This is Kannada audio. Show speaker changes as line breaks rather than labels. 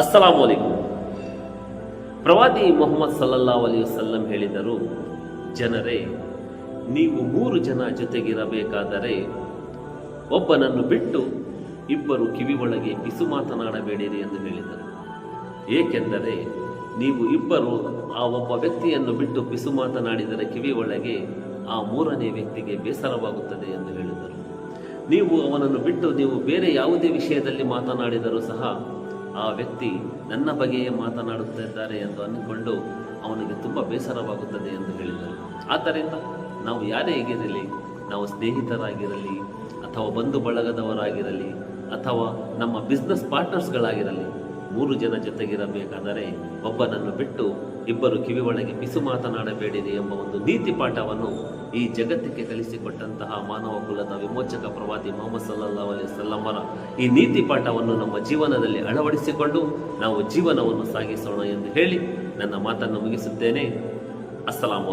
ಅಸ್ಸಲಾಂ ವಲೈಕುಂ ಪ್ರವಾದಿ ಮೊಹಮ್ಮದ್ ಸಲ್ಲಲ್ಲಾ ಅಲಿ ವಸಲ್ಲಂ ಹೇಳಿದರು, ಜನರೇ, ನೀವು ಮೂರು ಜನ ಜೊತೆಗಿರಬೇಕಾದರೆ ಒಬ್ಬನನ್ನು ಬಿಟ್ಟು ಇಬ್ಬರು ಕಿವಿ ಒಳಗೆ ಬಿಸು ಮಾತನಾಡಬೇಡಿರಿ ಎಂದು ಹೇಳಿದರು. ಏಕೆಂದರೆ ನೀವು ಇಬ್ಬರು ಆ ಒಬ್ಬ ವ್ಯಕ್ತಿಯನ್ನು ಬಿಟ್ಟು ಪಿಸು ಮಾತನಾಡಿದರೆ ಕಿವಿ ಒಳಗೆ ಆ ಮೂರನೇ ವ್ಯಕ್ತಿಗೆ ಬೇಸರವಾಗುತ್ತದೆ ಎಂದು ಹೇಳಿದರು. ನೀವು ಅವನನ್ನು ಬಿಟ್ಟು ನೀವು ಬೇರೆ ಯಾವುದೇ ವಿಷಯದಲ್ಲಿ ಮಾತನಾಡಿದರೂ ಸಹ ಆ ವ್ಯಕ್ತಿ ನನ್ನ ಬಗೆಯೇ ಮಾತನಾಡುತ್ತಿದ್ದಾರೆ ಎಂದು ಅಂದುಕೊಂಡು ಅವನಿಗೆ ತುಂಬ ಬೇಸರವಾಗುತ್ತದೆ ಎಂದು ಹೇಳಿದರು. ಆದ್ದರಿಂದ ನಾವು ಯಾರೇ ಹೇಗಿರಲಿ ನಾವು ಸ್ನೇಹಿತರಾಗಿರಲಿ, ಅಥವಾ ಬಂಧು ಬಳಗದವರಾಗಿರಲಿ, ಅಥವಾ ನಮ್ಮ ಬಿಸ್ನೆಸ್ ಪಾರ್ಟ್ನರ್ಸ್ಗಳಾಗಿರಲಿ ಮೂರು ಜನ ಜೊತೆಗಿರಬೇಕಾದರೆ ಒಬ್ಬನನ್ನು ಬಿಟ್ಟು ಇಬ್ಬರು ಕಿವಿ ಒಳಗೆ ಬಿಸು ಮಾತನಾಡಬೇಡಿರಿ ಎಂಬ ಒಂದು ನೀತಿ ಪಾಠವನ್ನು ಈ ಜಗತ್ತಿಗೆ ಕಲಿಸಿಕೊಟ್ಟಂತಹ ಮಾನವ ಕುಲದ ವಿಮೋಚಕ ಪ್ರವಾದಿ ಮೊಹಮ್ಮದ್ ಸಲ್ಲಾ ಅಲಿ ಸಲ್ಲಮ್ಮರ ಈ ನೀತಿ ಪಾಠವನ್ನು ನಮ್ಮ ಜೀವನದಲ್ಲಿ ಅಳವಡಿಸಿಕೊಂಡು ನಾವು ಜೀವನವನ್ನು ಸಾಗಿಸೋಣ ಎಂದು ಹೇಳಿ ನನ್ನ ಮಾತನ್ನು ಮುಗಿಸುತ್ತೇನೆ. ಅಸ್ಸಲಾಮು